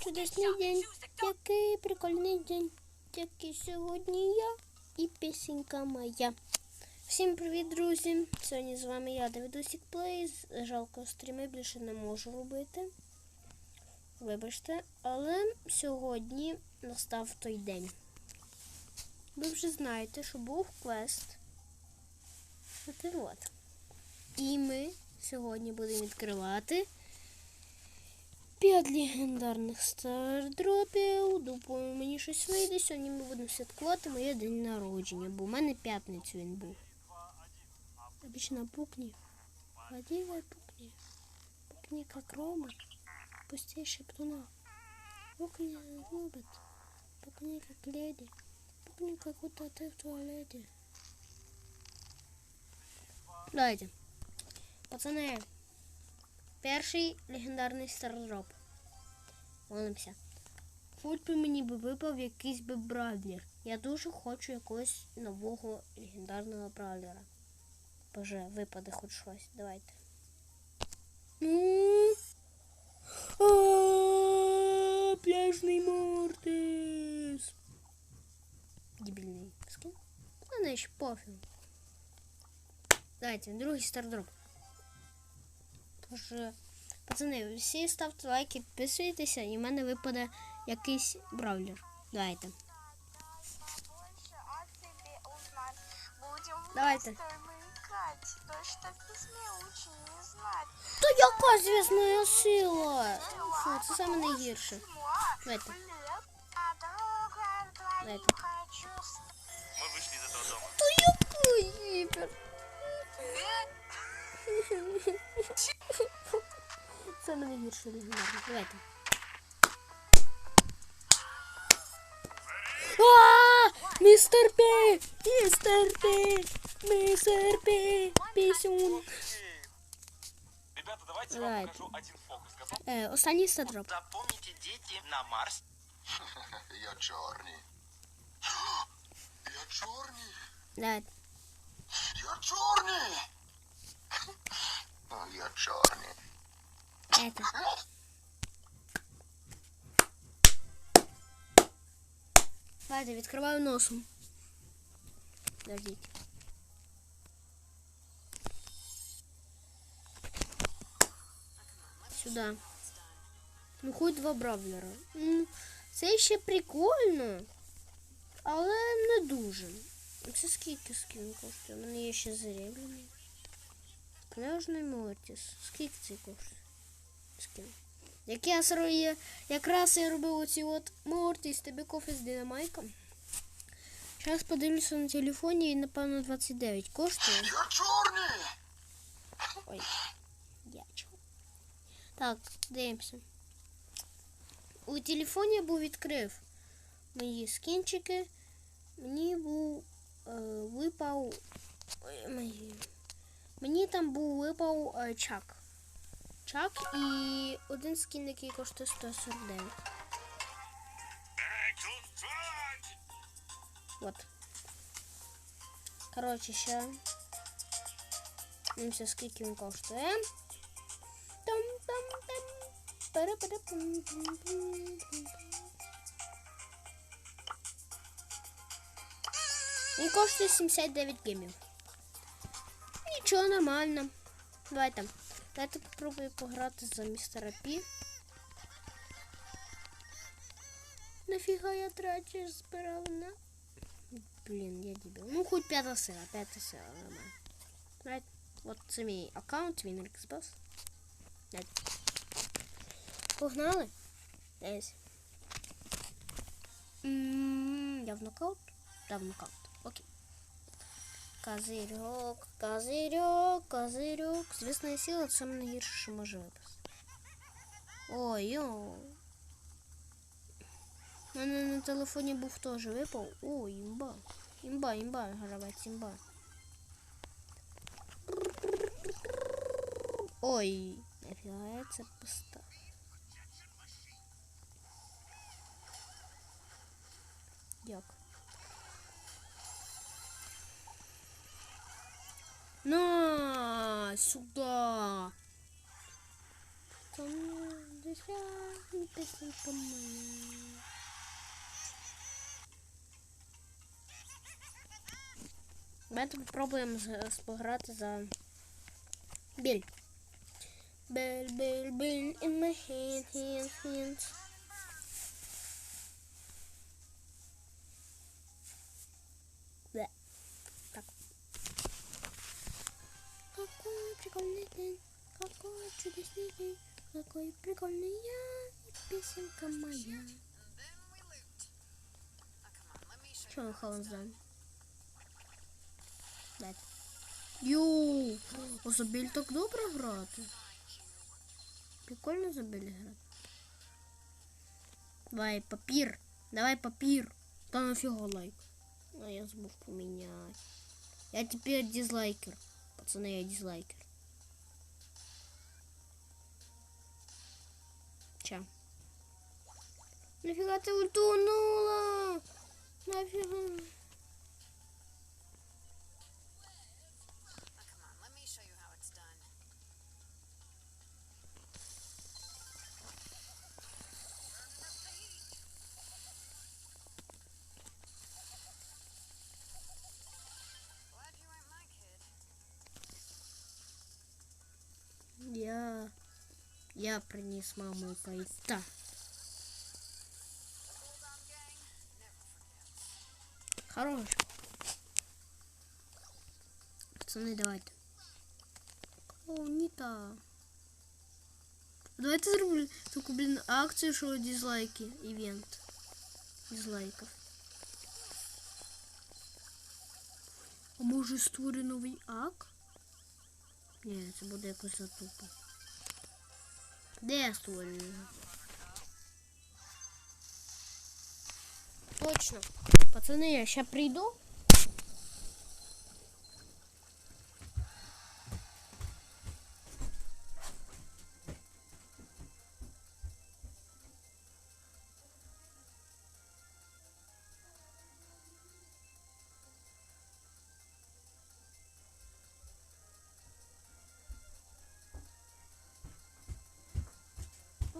чудесний день, який прикольний день, який сьогодні я і пісенька моя. Всім привіт, друзі! Сьогодні з вами я, Давидусік Плейз. Жалко, стріми більше не можу робити. Вибачте, але сьогодні настав той день. Ви вже знаєте, що був квест. От. І ми сьогодні будемо відкривати 5 легендарних стардропів. Думаю, мені щось вийде. Сьогодні ми будемо святкувати моє день народження, бо в мене п'ятницю він був. Обычно пукни. Водивай пукни. Пукни как Рома. Пустей шептуна. Пукни любит. Пукни как леди. Пукни как будто ты в туалете. Давайте. Пацани. Перший легендарний стардроп. Молимося. Хоч би мені би випав якийсь би бравлер. Я дуже хочу якогось нового легендарного бравлера. Боже, випаде хоч щось. Давайте. Ну. Пляжний Мортис. Дебільний скин. Не ще пофіг. Давайте, другий стардроп. Тож, пацани, всі ставте лайки, підписуйтеся, і в мене випаде якийсь бравлер. Давайте. больше о тебе узнать. Будем Давайте. вместе мы играть. То, что в письме очень не знать. То яка зв'язна сила? Фу, це саме найгірше. Письмо. Давайте. Привет. А дорога твою Давайте. хочу с- Мы вышли из этого дома. То який гіпер? Це мене гірше легендарно. Давайте. А, Містер Пі! Містер Пі! Містер Пі! Пісюн! Ребята, давайте я Давайте. вам покажу один фокус. Готов? Е, останній стардроп. Запомните, дети, на Марс Я чорний. Я чорний. Давайте. Я чорний. А, Я чорний. Это. Давайте, відкриваю носом. Подождите. Сюда. Ну, хоч два бравлера. Ну, це ще прикольно, але не дуже. Це скільки скін коштує? У мене є ще зареблений. Пляжний Мортіс. Скільки цей коштує? Як я сро- якраз я робив оці от Мортіс, тобі кофе з динамайком. Зараз подивлюся на телефоні і напевно 29 коштує. Я чорний. Ой, дячо. Так, дивимося. У телефоні я був відкрив мої скінчики. Мені був е, випав. Ой, мої. Мені там був випав е, чак. Чак і один скін, який коштує 149. Вот. Коротше, ще. Дивимося, скільки він коштує. Там-там-там. Пара-пара-пум-пум-пум-пум. Він коштує 79 гемів. Нічого, нормально. Давайте. Давайте попробую пограти за містера Пі. Нафіга я трачу збирав на. Блін, я дебіл. Ну, хоч п'ята сила, п'ята сила, нормально. Давайте. От це мій аккаунт, він Xbox. Погнали? Десь. Я в нокаут? Да, в нокаут. Окей. Козирьок, козирьок, козирьок. Звісна сила це найгірше, що може випасти. Ой, йо. У мене на телефоні був теж випав. О, імба. Імба, імба, гравець, імба. Ой, нафіга я це поставив. Як? На, сюда. Там десятки песенка моя. Давайте попробуємо з- з- пограти за біль. Бель, бель, бель in my hand, hand, hands. какой прикольный я и песенка моя. Что Холланд знает? Дайте. Йоу, а Забіль так добре грати. Прикольно Забіль грати. Давай, папір. Давай папір. Та нафіга лайк. А я забув поміняти. Я тепер дизлайкер. Пацани, я дизлайкер. Ча. Нафига ты утонула? Нафіга? Я приніс маму пайта. Bulldog gang never forgets. Хорош. Пацаны, давайте. Клоуніта. Давайте зроблю таку, блін, акцію, що дизлайки. Івент. Дизлайків. А може створю новий ак? Ні, це буде якось затупо. Де я створюю? Точно. Пацаны, я сейчас приду.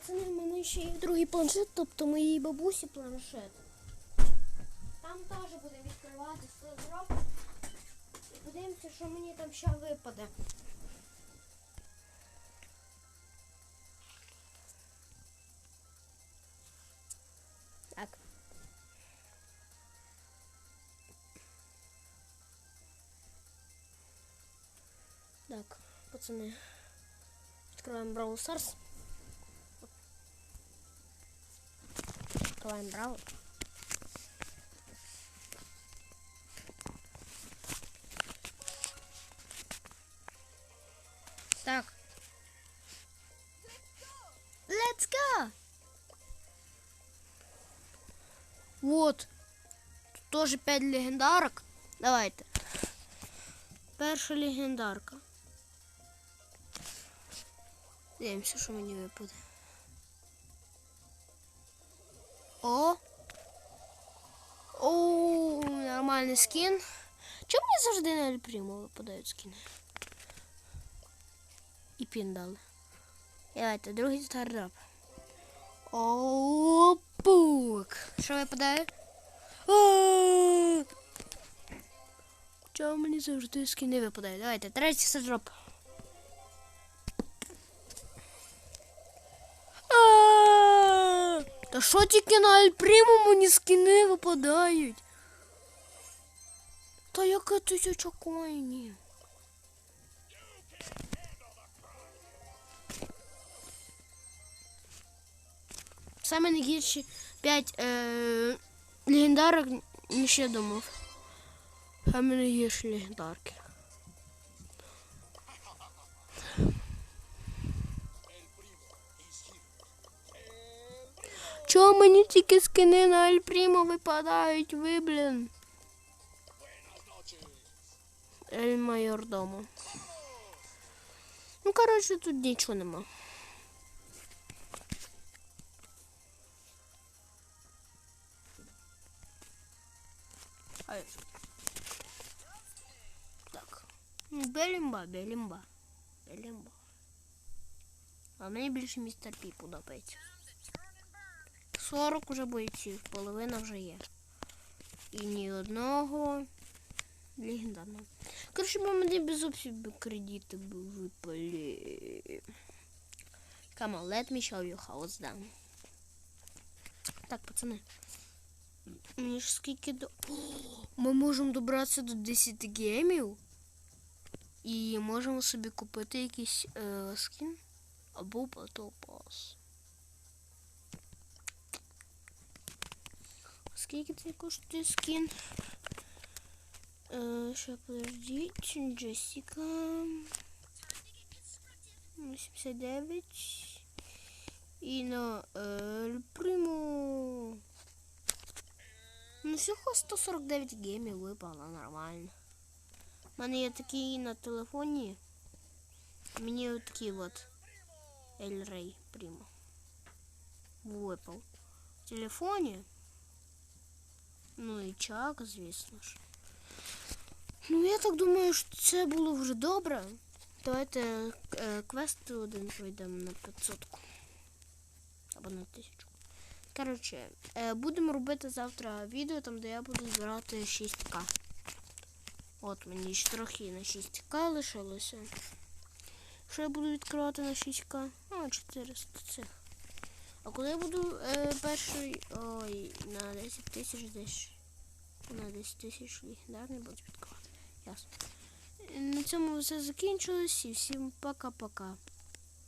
Пацани, в мене ще є другий планшет, тобто моїй бабусі планшет. Там теж будемо відкривати зроб. І подивимося, що мені там ще випаде. Так. Так, пацани. Відкриваємо Brawl Stars. Відкриваємо Brawl. Так. Let's go! Вот. Тут тоже 5 легендарок. Давайте. Перша легендарка. Дивимося, що мені випаде. О! О, нормальний скін. Чому мені завжди на Альпріму випадають скіни? І пін дали. Давайте, другий стартап. О, пук. Що випадає? Чому мені завжди скіни випадають? Давайте, третій стартап. Та що тільки на Альпріму мені скіни випадають? Та яке тисяча коїнів? Саме найгірші 5 е, легендарок не ще думав. Саме найгірші легендарки. Чого мені тільки скини на Альпрімо випадають, ви, блін? Ель майордомо. Ну, коротше, тут нічого нема. Так. Ну, Белімба, белімба. Белімба. А мені більше містер Пі подобається. 40 уже бойців, половина вже є. І ні одного легендарного. Коротше, бо мені без зовсім кредити б випали. Come on, let me show you how it's done. Так, пацани. Мені ж скільки до. Ми можемо добратися до 10 геймів. І можемо собі купити якийсь е, скін або Battle Pass. Скільки це коштує скін? Е, ще подождіть. Джесіка. 89. І на Ель Приму. Ну, всього 149 геймів випало нормально. У мене є такий на телефоні. Мені такий от Ель Рей Примо. Випав. В телефоні. Ну і чак, звісно ж. Ну, я так думаю, що це було вже добре. Давайте е, квест один пройдемо на 500 або на 1000. Коротше, е, будемо робити завтра відео, там де я буду збирати 6к. От мені ще трохи на 6к лишилося. Що я буду відкривати на 6к? А, 400 цих. А коли я буду е, перший. Ой, на 10 тисяч десь. На 10 тисяч легендарний буду підкувати. Ясно. На цьому все закінчилось і всім пока-пока.